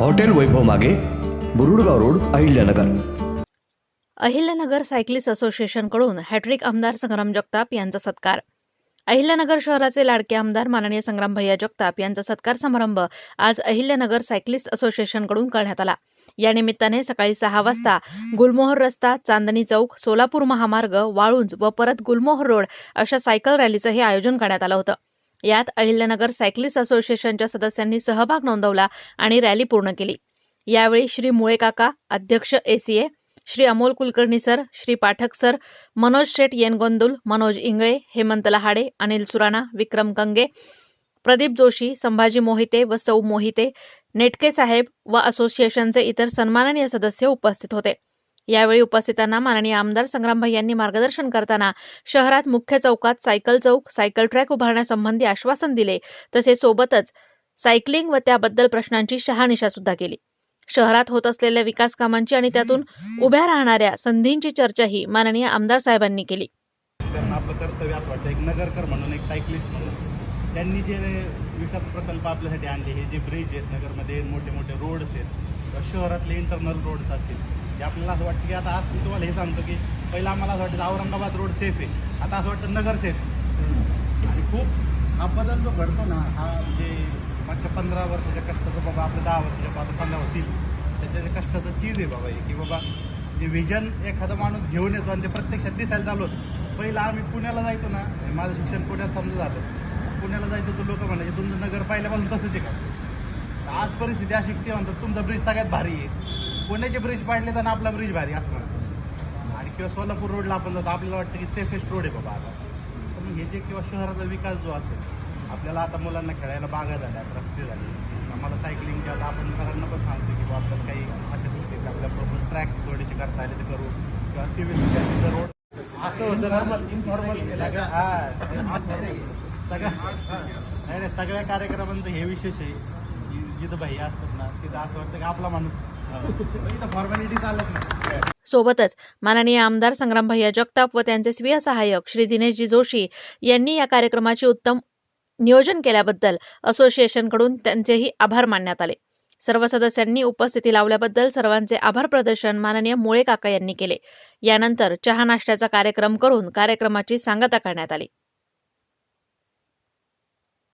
Hotel Vaibhav मागे Burudgaon road Ahilyanagar. Ahilyanagar cyclist असोसिएशनकडून hat trick आमदार संग्राम जगताप यांचा सत्कार. अहिल्यानगर शहराचे लाडके आमदार माननीय संग्राम भैया जगताप यांचा सत्कार समारंभ आज अहिल्यानगर सायकलिस्ट असोसिएशनकडून करण्यात आला. या निमित्ताने सकाळी सहा वाजता गुलमोहर रस्ता चांदणी चौक सोलापूर महामार्ग वाळुंज व परत गुलमोहर रोड अशा सायकल रॅलीचंही आयोजन करण्यात आलं होतं. यात अहिल्यानगर सायकलिस्ट असोसिएशनच्या सदस्यांनी सहभाग नोंदवला आणि रॅली पूर्ण केली. यावेळी श्री मुळे काका अध्यक्ष ACA Shri Amol Kulkarni sir Shri Pathak sir Manoj Sheth Yengondul Manoj Ingle Hemant Lahade Anil Surana Vikram Kange Pradeep Joshi Sambhaji Mohite व सौ मोहिते नेटके साहेब व असोसिएशनचे इतर सन्माननीय सदस्य उपस्थित होते. यावेळी उपस्थितांना माननीय आमदार संग्रामभाई यांनी मार्गदर्शन करताना शहरात मुख्य चौकात सायकल चौक सायकल ट्रॅक उभारण्यासंबंधी आश्वासन दिले. तसेच सोबतच सायकलिंग व त्याबद्दल प्रश्नांची शहानिशा सुद्धा केली. शहरात होत असलेल्या विकास कामांची आणि त्यातून उभ्या राहणाऱ्या संधींची चर्चाही माननीय आमदार साहेबांनी केली. करणं आपलं कर्तव्य असं वाटतं. एक नगरकर म्हणून एक सायकलिस्ट म्हणून त्यांनी जे विकास प्रकल्प आपल्यासाठी आणले हे जे ब्रिज आहेत नगरमध्ये मोठे मोठे रोड्स आहेत शहरातले इंटरनल रोड्स असतील. हे आपल्याला असं वाटतं की आता आज मी तुम्हाला हे सांगतो की पहिलं आम्हाला असं वाटतं औरंगाबाद रोड सेफ आहे. आता असं वाटतं नगर सेफ आणि खूप हा बदल जो घडतो ना हा म्हणजे मागच्या पंधरा वर्षाच्या कष्टाचं बाबा आपलं दहा वर्षाच्या बाबा पंधरा होतील. त्याच्या कष्टाचं चीज आहे बाबा हे की बाबा जे व्हिजन एखादा माणूस घेऊन येतो आणि ते प्रत्यक्षात दिसायला चालू होतं. पहिला आम्ही पुण्याला जायचो ना माझं शिक्षण पुण्यात समजा झालं. पुण्याला जायचो तर लोक म्हणायचे तुमचं नगर पाहिल्यापासून तसंच आहे का? तर आज परिस्थिती अशी ते म्हणतात तुमचा ब्रिज सगळ्यात भारी आहे. पुण्याचे ब्रिज पाडले तर आपला ब्रिज भारी असं म्हणतात आणि किंवा सोलापूर रोडला आपण जातो आपल्याला वाटतं की सेफेस्ट रोड आहे बाबा आता. तर मग हे जे किंवा शहराचा विकास जो असेल आपल्याला आता मुलांना खेळायला बागा झाल्यात रस्ते झाले. आम्हाला सायकलिंगच्या आता आपण सरांना पण सांगतो की बाबा आपल्याला काही अशा गोष्टी आपल्या प्रॉपर ट्रॅक्स थोडेसे करता आले ते करू. किंवा सिव्हिल रोड असं होतं ना. इन्फॉर्मल हा सगळ्या नाही. नाही सगळ्या कार्यक्रमांचं हे विशेष आहे. की जिथं भाई असतात ना तिथं असं वाटतं की आपला माणूस सोबतच माननीय आमदार संग्राम भैया जगताप व त्यांचे स्वीय सहाय्यक श्री दिनेशजी जोशी यांनी या कार्यक्रमाचे उत्तम नियोजन केल्याबद्दल असोसिएशनकडून त्यांचेही आभार मानण्यात आले. सर्व सदस्यांनी उपस्थिती लावल्याबद्दल सर्वांचे आभार प्रदर्शन माननीय मुळे काका यांनी केले. यानंतर चहा नाश्त्याचा कार्यक्रम करून कार्यक्रमाची सांगता करण्यात आली.